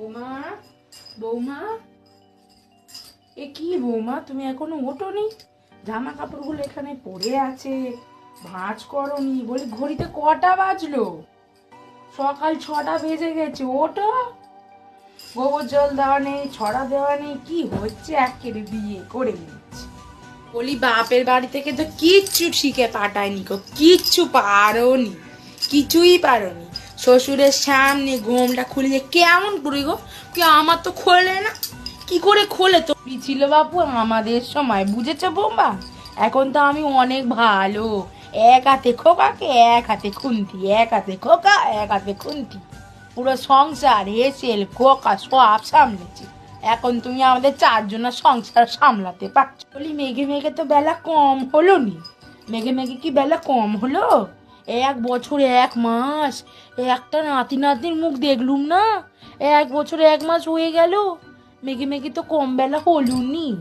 বৌমা বৌমা। এ কি বৌমা, তুমি এখনও ওঠোনি? জামা কাপড়গুলো এখানে পড়ে আছে, ভাঁজ করনি, বলি ঘড়িতে কটা বাজলো? সকাল ছটা বেজে গেছে ওটো গোবর জল দেওয়া নেই, ছড়া দেওয়া নেই, কি হচ্ছে একেবারে বিয়ে করে নিচ্ছে? বলি বাপের বাড়ি থেকে তো কিচ্ছু শিখে পাঠায়নি গো, কিচ্ছু পারোনি, কিছুই পারোনি। শ্বশুরের সামনে ঘুমটা খুলে যে কেমন করে গো? কি আমার তো খোলে না? কি করে খোলে তো? ছিল বাপু? আমাদের সময়, বুঝেছ বোমা এখন তো আমি অনেক ভালো। এক হাতে খোকাকে, এক হাতে খুন্তি, এক হাতে খোকা, এক হাতে খুন্তি। পুরো সংসার, হেসেল, খোকা সব সামলেছি। এখন তুমি আমাদের চারজনের সংসার সামলাতে পারছ। বলি, মেঘে মেঘে তো বেলা কম হলো নি। মেঘে মেঘে কি বেলা কম হলো? এক বছর এক মাস, একটা নাতি নাতির মুখ দেখলুম না? এক বছর এক মাস হয়ে গেল। মেঘে মেঘে তো কম বেলা হলুনি।